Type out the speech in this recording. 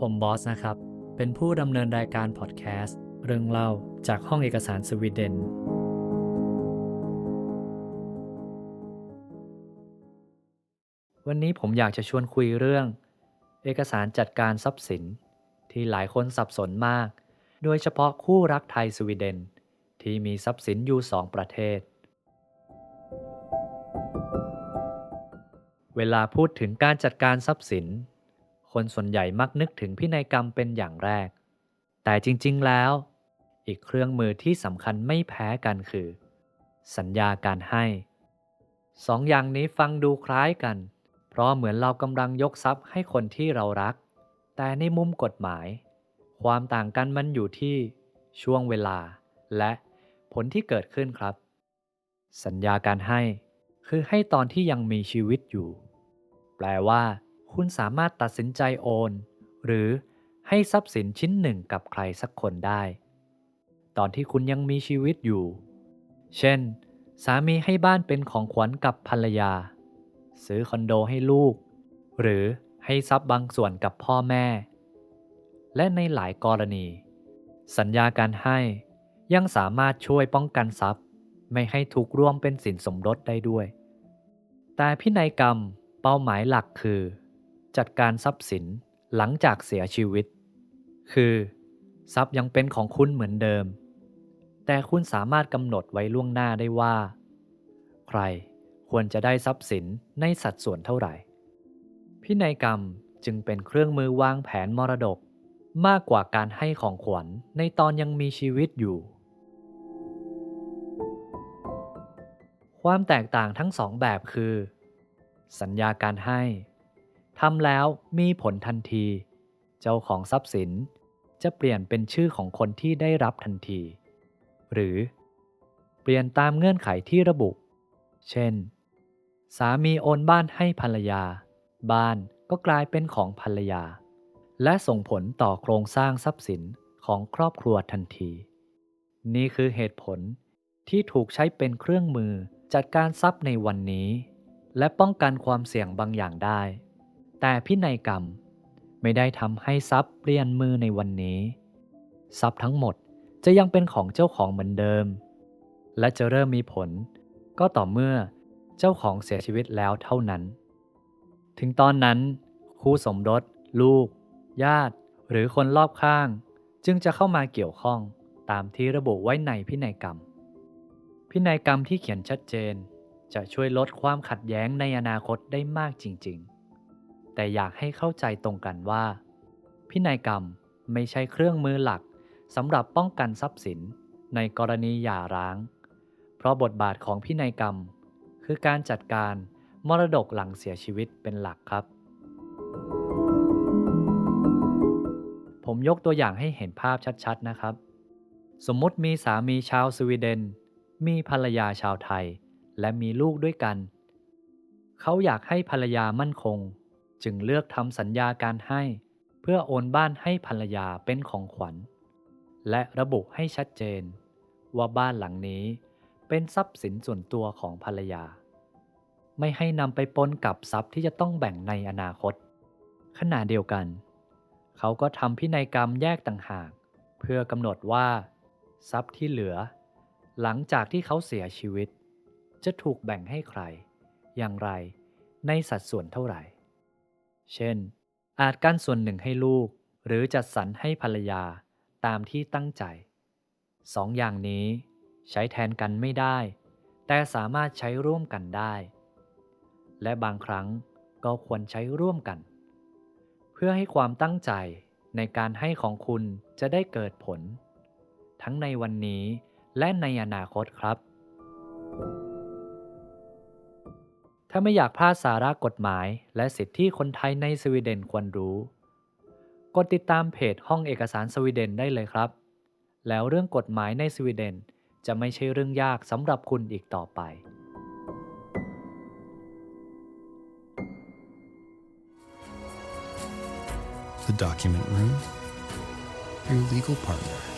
ผมบอสนะครับ เป็นผู้ดำเนินรายการพอดแคสต์เรื่องเล่าจากห้องเอกสารสวีเดน วันนี้ผมอยากจะชวนคุยเรื่อง เอกสารจัดการทรัพย์สิน ที่หลายคนสับสนมาก โดยเฉพาะคู่รักไทยสวีเดน ที่มีทรัพย์สินอยู่สองประเทศ เวลาพูดถึงการจัดการทรัพย์สิน คนส่วนใหญ่มักนึกถึงพินัยกรรมเป็นอย่างแรก แต่จริงๆแล้ว อีกเครื่องมือที่สำคัญไม่แพ้กันคือ สัญญาการให้สองอย่างนี้ฟังดูคล้ายกัน เพราะเหมือนเรากำลังยกทรัพย์ให้คนที่เรารัก แต่ในมุมกฎหมาย ความต่างกันมันอยู่ที่ช่วงเวลา และผลที่เกิดขึ้นครับ สัญญาการให้ คือให้ตอนที่ยังมีชีวิตอยู่ แปลว่า คุณสามารถตัดสินใจโอน หรือให้ทรัพย์สินชิ้นหนึ่งกับใครสักคนได้ ตอนที่คุณยังมีชีวิตอยู่ เช่น สามีให้บ้านเป็นของขวัญกับภรรยา ซื้อคอนโดให้ลูก หรือให้ทรัพย์บางส่วนกับพ่อแม่ และในหลายกรณี สัญญาการให้ยังสามารถช่วยป้องกันทรัพย์ ไม่ให้ถูกรวมเป็นสินสมรสได้ด้วย แต่พินัยกรรมเป้าหมายหลักคือ จัดการทรัพย์สินหลังจากเสียชีวิต คือ ทรัพย์ยังเป็นของคุณเหมือนเดิม แต่คุณสามารถกำหนดไว้ล่วงหน้าได้ว่า ใครควรจะได้ทรัพย์สินในสัดส่วนเท่าไหร่ พินัยกรรมจึงเป็นเครื่องมือวางแผนมรดกมากกว่าการให้ของขวัญในตอนยังมีชีวิตอยู่ ความแตกต่างทั้งสองแบบคือ สัญญาการให้ ทำแล้วมีผลทันที เจ้าของทรัพย์สินจะเปลี่ยนเป็นชื่อของคนที่ได้รับทันที หรือ เปลี่ยนตามเงื่อนไขที่ระบุ เช่น สามีโอนบ้านให้ภรรยา บ้านก็กลายเป็นของภรรยา และส่งผลต่อโครงสร้างทรัพย์สินของครอบครัวทันที นี่คือเหตุผลที่ถูกใช้เป็นเครื่องมือจัดการทรัพย์ในวันนี้ และป้องกันความเสี่ยงบางอย่างได้ แต่พินัยกรรมไม่ได้ทำให้ทรัพย์เปลี่ยนมือในวันนี้ ทรัพย์ทั้งหมดจะยังเป็นของเจ้าของเหมือนเดิม และจะเริ่มมีผล ก็ต่อเมื่อเจ้าของเสียชีวิตแล้วเท่านั้น ถึงตอนนั้น คู่สมรส ลูก ญาติ หรือคนรอบข้าง จึงจะเข้ามาเกี่ยวข้องตามที่ระบุไว้ในพินัยกรรม พินัยกรรมที่เขียนชัดเจน จะช่วยลดความขัดแย้งในอนาคตได้มากจริง ๆ แต่อยากให้เข้าใจตรงกันว่า พินัยกรรมไม่ใช่เครื่องมือหลักสำหรับป้องกันทรัพย์สินในกรณีหย่าร้าง เพราะบทบาทของพินัยกรรม คือการจัดการมรดกหลังเสียชีวิตเป็นหลักครับ ผมยกตัวอย่างให้เห็นภาพชัดๆนะครับ สมมติมีสามีชาวสวีเดน มีภรรยาชาวไทย และมีลูกด้วยกัน เขาอยากให้ภรรยามั่นคง จึงเลือกทำสัญญาการให้ เพื่อโอนบ้านให้ภรรยาเป็นของขวัญ และระบุให้ชัดเจน ว่าบ้านหลังนี้เป็นทรัพย์สินส่วนตัวของภรรยา ไม่ให้นำไปปนกับทรัพย์ที่จะต้องแบ่งในอนาคต ขณะเดียวกัน เขาก็ทำพินัยกรรมแยกต่างหาก เพื่อกำหนดว่า ทรัพย์ที่เหลือ หลังจากที่เขาเสียชีวิต จะถูกแบ่งให้ใคร อย่างไรในสัดส่วนเท่าไหร่ เช่น อาจการส่วนหนึ่งให้ลูก หรือจัดสรรให้ภรรยาตามที่ตั้งใจ สองอย่างนี้ใช้แทนกันไม่ได้ แต่สามารถใช้ร่วมกันได้ และบางครั้งก็ควรใช้ร่วมกัน เพื่อให้ความตั้งใจในการให้ของคุณจะได้เกิดผล ทั้งในวันนี้และในอนาคตครับ ถ้าไม่อยากพลาดสาระกฎหมายและสิทธิคนไทยในสวีเดนควรรู้ กดติดตามเพจห้องเอกสารสวีเดนได้เลยครับ แล้วเรื่องกฎหมายในสวีเดนจะไม่ใช่เรื่องยากสำหรับคุณอีกต่อไป The Document Room, your legal partner.